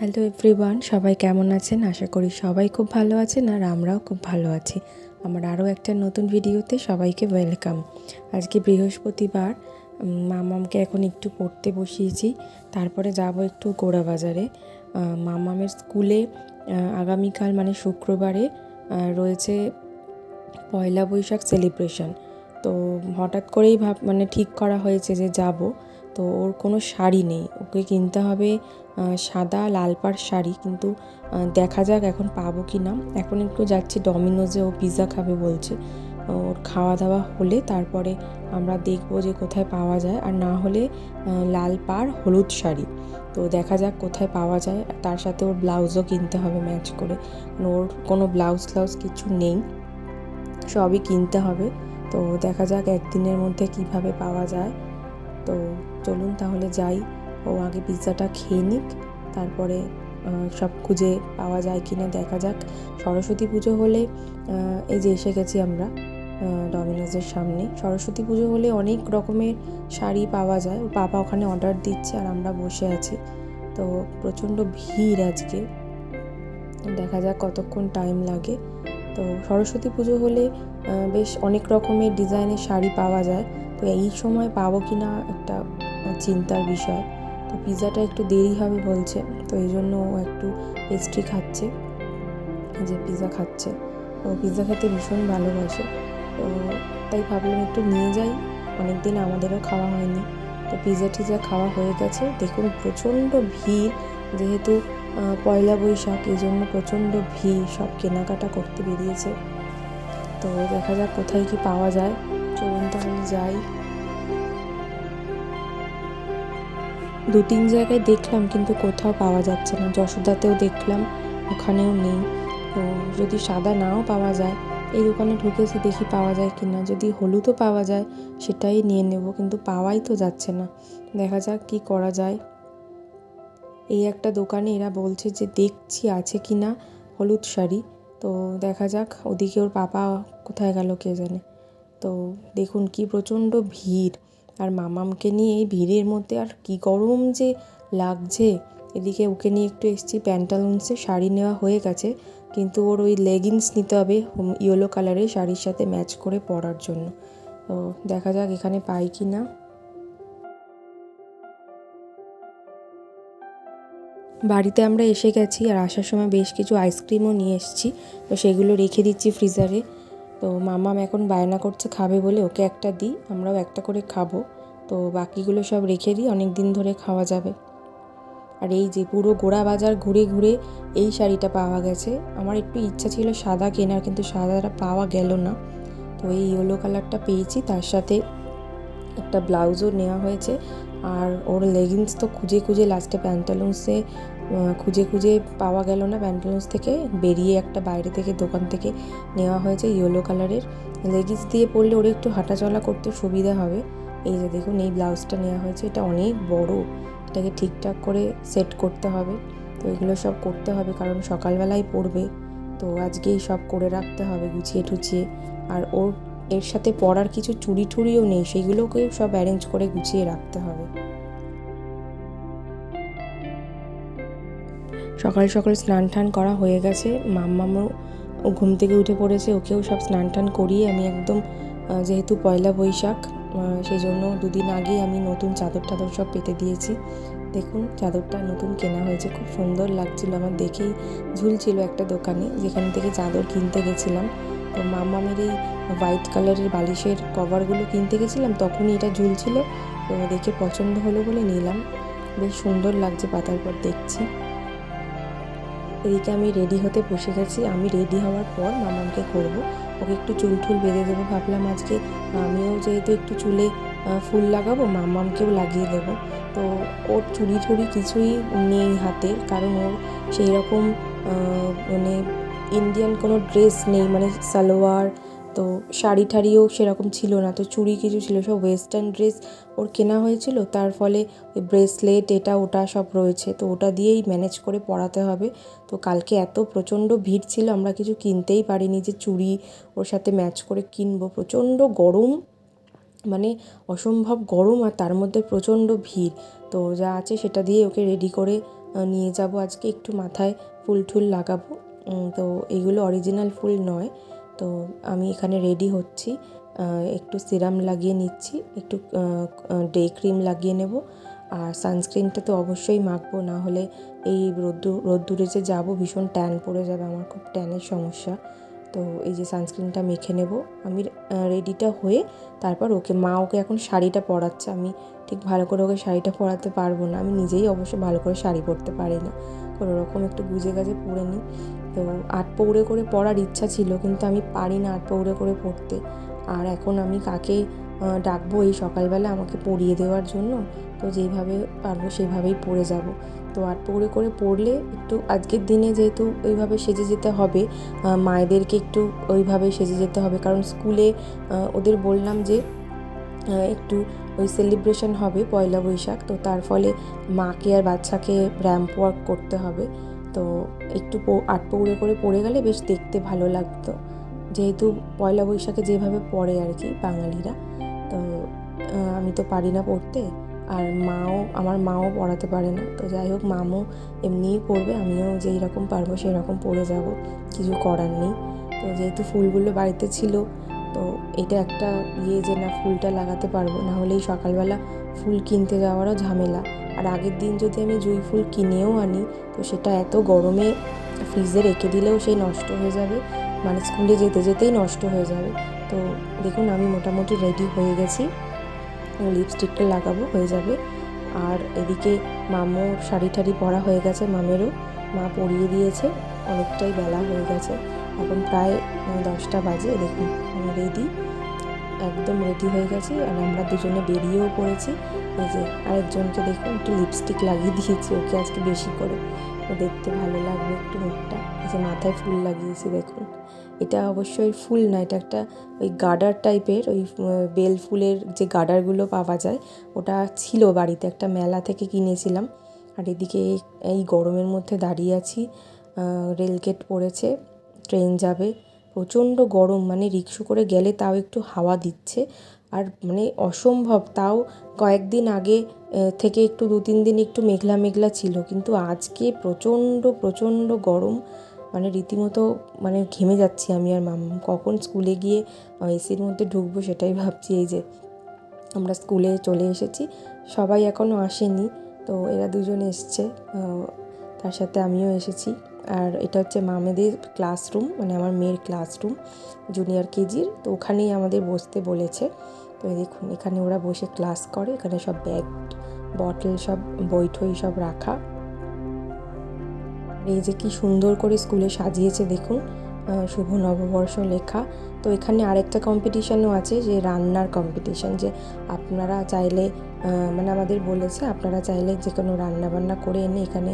Hello everyone সবাই কেমন আছেন? আশা করি সবাই খুব ভালো আছেন আর আমরাও খুব ভালো আছি। আমার আরও একটা নতুন ভিডিওতে সবাইকে ওয়েলকাম আজকে বৃহস্পতিবার মামামকে এখন একটু পড়তে বসিয়েছি। তারপরে যাব একটু গোড়া বাজারে মামামের স্কুলে আগামীকাল মানে শুক্রবারে রয়েছে পয়লা বৈশাখ সেলিব্রেশন তো হঠাৎ করেই ভাব মানে ঠিক করা হয়েছে যে যাব। তো ওর কোনো শাড়ি নেই। ওকে কিনতে হবে সাদা লাল পাড় শাড়ি। কিন্তু দেখা যাক এখন পাবো কি না। এখন একটু যাচ্ছি ডমিনোজে, ও পিৎজা খাবে বলছে। ওর খাওয়া দাওয়া হলে তারপরে আমরা দেখব যে কোথায় পাওয়া যায়। আর না হলে লাল পাড় হলুদ শাড়ি। তো দেখা যাক কোথায় পাওয়া যায়। তার সাথে ওর ব্লাউজও কিনতে হবে ম্যাচ করে। ওর কোনো ব্লাউজ ফ্লাউজ কিছু নেই। সবই কিনতে হবে। তো দেখা যাক একদিনের মধ্যে কীভাবে পাওয়া যায়। তো চলুন তাহলে যাই। ও আগে পিৎজাটা খেয়ে নিক, তারপরে সব খুঁজে পাওয়া যায় কি না দেখা যাক। সরস্বতী পুজো হলে এই যে এসে গেছি আমরা ডমিনোজের সামনে। সরস্বতী পুজো হলে অনেক রকমের শাড়ি পাওয়া যায়। ওর বাবা ওখানে অর্ডার দিচ্ছে আর আমরা বসে আছি। তো প্রচণ্ড ভিড় আজকে। দেখা যাক কতক্ষণ টাইম লাগে। তো সরস্বতী পুজো হলে বেশ অনেক রকমের ডিজাইনের শাড়ি পাওয়া যায়। তো এই সময় পাবো কি না একটা চিন্তার বিষয়। তো পিৎজাটা একটু দেরি হবে বলছে, তো এই জন্য ও একটু পেস্ট্রি খাচ্ছে। যে পিৎজা খাচ্ছে। ও পিৎজা খেতে ভীষণ ভালোবাসে। তো তাই ভাবলাম একটু নিয়ে যাই। অনেক দিন আমাদেরও খাওয়া হয়নি। তো পিৎজা টিজা খাওয়া হয়ে গেছে। দেখুন প্রচণ্ড ভিড়, যেহেতু পয়লা বৈশাখ, এই জন্য প্রচণ্ড ভিড়, সব কেনাকাটা করতে বেরিয়েছে। তো দেখা যাক কোথায় কি পাওয়া যায়। চলুন তাহলে যাই। দু তিন জায়গায় দেখলাম, কিন্তু কোথাও পাওয়া যাচ্ছে না। যশোদাতেও দেখলাম, ওখানেও নেই। তো যদি সাদা নাও পাওয়া যায়, এই দোকানে ঢুকেছি দেখি পাওয়া যায় কি না। যদি হলুদও পাওয়া যায়, সেটাই নিয়ে নেব, কিন্তু পাওয়াই তো যাচ্ছে না। দেখা যাক কি করা যায়। এই একটা দোকানে এরা বলছে যে, দেখছি আছে কি না হলুদ শাড়ি। তো দেখা যাক, ওদিকে ওর পাপা কোথায় গেল কে জানে। তো দেখুন কি প্রচণ্ড ভিড়। আর মামামকে নিয়ে এই ভিড়ের মধ্যে আর কি গরম যে লাগছে। এদিকে ওকে নিয়ে একটু এসেছি প্যান্টালুন্সে শাড়ি নেওয়া হয়ে গেছে। কিন্তু ওর ওই লেগিংস নিতে হবে ইয়েলো কালারের শাড়ির সাথে ম্যাচ করে পরার জন্য। তো দেখা যাক এখানে পাই কি না। বাড়িতে আমরা এসে গেছি আর আসার সময় বেশ কিছু আইসক্রিমও নিয়ে এসেছি। তো সেগুলো রেখে দিচ্ছি ফ্রিজারে তো মামাম এখন বায়না করছে, খাবে বলে ওকে একটা দিই, আমরাও একটা করে খাব। তো বাকিগুলো সব রেখে দিই, অনেক দিন ধরে খাওয়া যাবে। আর এই যে পুরো গোড়া বাজার ঘুরে ঘুরে এই শাড়িটা পাওয়া গেছে। আমার একটু ইচ্ছা ছিল সাদা কেনার, কিন্তু সাদাটা পাওয়া গেল না। তো এই ইয়েলো কালারটা পেয়েছি, তার সাথে একটা ব্লাউজও নেওয়া হয়েছে। আর ওর লেগিংস তো খুঁজে খুঁজে লাস্টে প্যান্টালুন্সে খুঁজে খুঁজে পাওয়া গেল না প্যান্টালুন্স থেকে। বেরিয়ে একটা বাইরে থেকে দোকান থেকে নেওয়া হয়েছে ইয়েলো কালারের। লেগিংস দিয়ে পরলে ওর একটু হাঁটাচলা করতে সুবিধা হবে। এই যে দেখুন, এই ব্লাউজটা নেওয়া হয়েছে। এটা অনেক বড়। এটাকে ঠিকঠাক করে সেট করতে হবে। তো এগুলো সব করতে হবে, কারণ সকালবেলায় পড়বে তো আজকেই সব করে রাখতে হবে গুছিয়ে টুছিয়ে। আর ওর, এর সাথে পরার কিছু চুরি টুড়িও নেই সেগুলোকে সব অ্যারেঞ্জ করে গুছিয়ে রাখতে হবে। সকাল সকাল স্নান টান করা হয়ে গেছে। মাম্মামও ও ঘুম থেকে উঠে পড়েছে, ওকেও সব স্নান টান করিয়ে আমি একদম যেহেতু পয়লা বৈশাখ সেই জন্য দুদিন আগেই আমি নতুন চাদর টাদর সব পেতে দিয়েছি। দেখুন, চাদরটা নতুন কেনা হয়েছে, খুব সুন্দর লাগছিল আমার দেখেই। ঝুলছিল একটা দোকানে, যেখান থেকে চাদর কিনতে গেছিলাম। তো মামামের এই হোয়াইট কালারের বালিশের কভারগুলো কিনতে গেছিলাম, তখনই এটা ঝুলছিল তো দেখে পছন্দ হলো বলে নিলাম। বেশ সুন্দর লাগছে পাতার পর দেখছি। এদিকে আমি রেডি হতে বসে গেছি। আমি রেডি হওয়ার পর মামামকে করব। ওকে একটু চুল ঠুল বেঁধে দেবো। ভাবলাম আজকে আমিও যেহেতু একটু চুলে ফুল লাগাবো, মামামকেও লাগিয়ে দেবো। তো ওর চুরি ঠুরি কিছুই নেই হাতে, কারণ ওর সেই রকম মানে ইন্ডিয়ান কোনো ড্রেস নেই মানে সালোয়ার তো শাড়ি ঠাড়িও সেরকম ছিল না। তো চুড়ি কিছু ছিল, সব ওয়েস্টার্ন ড্রেস ওর কেনা হয়েছিল। তার ফলে ওই ব্রেসলেট এটা, ওটা সব রয়েছে। তো ওটা দিয়েই ম্যানেজ করে পরাতে হবে। তো কালকে এত প্রচণ্ড ভিড় ছিল, আমরা কিছু কিনতেই পারিনি যে চুড়ি ওর সাথে ম্যাচ করে কিনবো। প্রচণ্ড গরম মানে অসম্ভব গরম আর তার মধ্যে প্রচণ্ড ভিড়। তো যা আছে সেটা দিয়ে ওকে রেডি করে নিয়ে যাব। আজকে একটু মাথায় ফুল টুল লাগাবো তো এইগুলো অরিজিনাল ফুল নয়। তো আমি এখানে রেডি হচ্ছি। একটু সিরাম লাগিয়ে নিচ্ছি, একটু ডে ক্রিম লাগিয়ে নেব। আর সানস্ক্রিনটা তো অবশ্যই মাখবো, না হলে এই রোদ্দুর রোদ্দুরে যে যাব ভীষণ ট্যান পড়ে যাবে, আমার খুব ট্যানের সমস্যা। তো এই যে সানস্ক্রিনটা মেখে নেব। আমি রেডিটা হয়ে তারপর ওকে, মা ওকে এখন শাড়িটা পরাচ্ছে। আমি ঠিক ভালো করে ওকে শাড়িটা পরাতে পারব না। আমি নিজেই অবশ্য ভালো করে শাড়ি পরতে পারি না। কোনো রকম একটু গুজে গাজে পড়ে নিই। তো আট পৌড়ে করে পড়ার ইচ্ছা ছিল, কিন্তু আমি পারি না আট পৌড়ে করে পড়তে। আর এখন আমি কাকে ডাকবো এই সকালবেলা আমাকে পড়িয়ে দেওয়ার জন্য? তো যেইভাবে পারব সেভাবেই পড়ে যাব। তো আট পৌড়ে করে পড়লে একটু আজকের দিনে যেহেতু ওইভাবে সেজে যেতে হবে মায়েদেরকে একটু ওইভাবে সেজে যেতে হবে। কারণ স্কুলে ওদের বললাম যে একটু ওই সেলিব্রেশন হবে পয়লা বৈশাখ, তো তার ফলে মাকে আর বাচ্চাকে র্যাম্প ওয়ার্ক করতে হবে। তো একটু আট পৌড়ে করে পড়ে গেলে বেশ দেখতে ভালো লাগতো। যেহেতু পয়লা বৈশাখে যেভাবে পড়ে আর কি বাঙালিরা, তো আমি তো পারি না পড়তে। আর মাও, আমার মাও পড়াতে পারে না। তো যাই হোক মামও এমনিই পড়বে, আমিও যেই রকম পারব সেই রকম পড়ে যাব, কিছু করার নেই। তো যেহেতু ফুলগুলো বাড়িতে ছিল তো এটা একটা ইয়ে যে না ফুলটা লাগাতে পারব, না হলে এই সকালবেলা ফুল কিনতে যাওয়ারও ঝামেলা। আর আগের দিন যদি আমি জুঁই ফুল কিনেও আনি, তো সেটা এত গরমে ফ্রিজে রেখে দিলেও সেই নষ্ট হয়ে যাবে মানে স্কুলে যেতে যেতেই নষ্ট হয়ে যাবে। তো দেখুন, আমি মোটামুটি রেডি হয়ে গেছি। লিপস্টিকটা লাগাবো, হয়ে যাবে। আর এদিকে মামুর শাড়ি টাড়ি পরা হয়ে গেছে, মামেরও। মা পরিয়ে দিয়েছে, অনেকটাই বেলা হয়ে গেছে। এখন প্রায় দশটা বাজে, দেখুন। আমি রেডি একদম রেডি হয়ে গেছি আর আমরা দুজনে বেরিয়েও পড়েছি। এই যে আরেকজনকে দেখুন, একটু লিপস্টিক লাগিয়ে দিয়েছি ওকে আজকে বেশি করে। দেখতে ভালো লাগবে একটু মুখটা। এই যে মাথায় ফুল লাগিয়েছি দেখুন। এটা অবশ্যই ফুল না এটা একটা ওই গার্ডার টাইপের, ওই বেল ফুলের যে গার্ডারগুলো পাওয়া যায়, ওটা ছিল বাড়িতে একটা মেলা থেকে কিনেছিলাম। আর এদিকে এই গরমের মধ্যে দাঁড়িয়ে আছি রেলগেট পড়েছে, ট্রেন যাবে। প্রচণ্ড গরম মানে রিক্সু করে গেলে তাও একটু হাওয়া দিচ্ছে। আর মানে অসম্ভব, তাও কয়েকদিন আগে থেকে একটু দু, তিন দিন একটু মেঘলা মেঘলা ছিল। কিন্তু আজকে প্রচণ্ড প্রচণ্ড গরম মানে রীতিমতো মানে ঘেমে যাচ্ছি আমি আর মাম কখন স্কুলে গিয়ে এসির মধ্যে ঢুকবো সেটাই ভাবছি। এই যে, আমরা স্কুলে চলে এসেছি, সবাই এখনও আসেনি, তো এরা দুজন এসছে তার সাথে আমিও এসেছি। আর এটা হচ্ছে মামেদের ক্লাসরুম মানে আমার মেয়ের ক্লাসরুম জুনিয়র কেজির। তো ওখানেই আমাদের বসতে বলেছে। তো দেখুন, এখানে ওরা বসে ক্লাস করে, এখানে সব ব্যাগ বটল সব বইঠই সব রাখা। এই যে কি সুন্দর করে স্কুলে সাজিয়েছে, দেখুন শুভ নববর্ষ লেখা। তো এখানে আরেকটা কম্পিটিশনও আছে, যে রান্নার কম্পিটিশন যে আপনারা চাইলে মানে আমাদের বলেছে, আপনারা চাইলে যে কোনো রান্নাবান্না করে এনে এখানে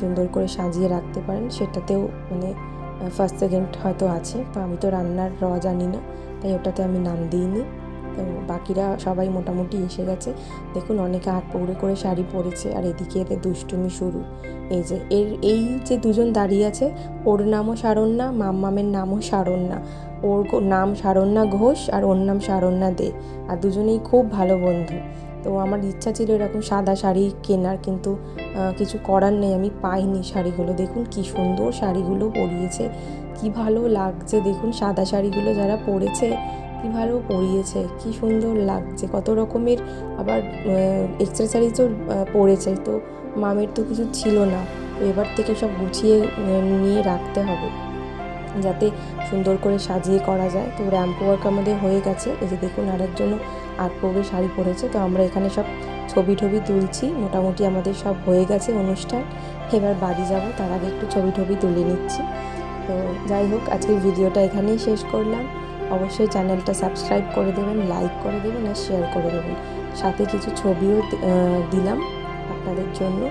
সুন্দর করে সাজিয়ে রাখতে পারেন। সেটাতেও মানে ফার্স্ট সেকেন্ড হয়তো আছে। তো আমি তো রান্নার র জানি না, তাই ওটাতে আমি নাম দিইনি। তো বাকিরা সবাই মোটামুটি এসে গেছে। দেখুন, অনেকে আট পৌড়ে করে শাড়ি পরেছে, আর এদিকে এতে দুষ্টুমি শুরু। এই যে, এর, এই যে দুজন দাঁড়িয়ে আছে, ওর নামও সারণ্যা, মাম্মামের নামও সারণ্যা। ওর নাম সারণ্যা ঘোষ, আর ওর নাম সারণ্যা দে। আর দুজনেই খুব ভালো বন্ধু। তো আমার ইচ্ছা ছিল এরকম সাদা শাড়ি কেনার, কিন্তু কিছু করার নেই, আমি পাইনি শাড়িগুলো। দেখুন কি সুন্দর শাড়িগুলো পরিয়েছে, কি ভালো লাগছে। দেখুন সাদা শাড়িগুলো যারা পরেছে, কি ভালো পরিয়েছে, কি সুন্দর লাগছে। কত রকমের আবার এক্সেসারিজও পরেছে, তো মামের তো কিছু ছিল না। এবার থেকে সব গুছিয়ে নিয়ে রাখতে হবে, যাতে সুন্দর করে সাজিয়ে করা যায়। তো র্যাম্প ওয়ার্ক আমাদের হয়ে গেছে। এই যে দেখুন আরেকজনও আট পৌরে শাড়ি পরেছে, তো আমরা এখানে সব ছবি টবি তুলছি। মোটামুটি আমাদের সব হয়ে গেছে অনুষ্ঠান। এবার বাড়ি যাব, তার আগে একটু ছবি টবি তুলে নিচ্ছি। তো যাই হোক, আজকের ভিডিওটা এখানেই শেষ করলাম। অবশ্যই চ্যানেলটা সাবস্ক্রাইব করে দেবেন, লাইক করে দেবেন আর শেয়ার করে দেবেন। সাথে কিছু ছবিও দিলাম আপনাদের জন্য।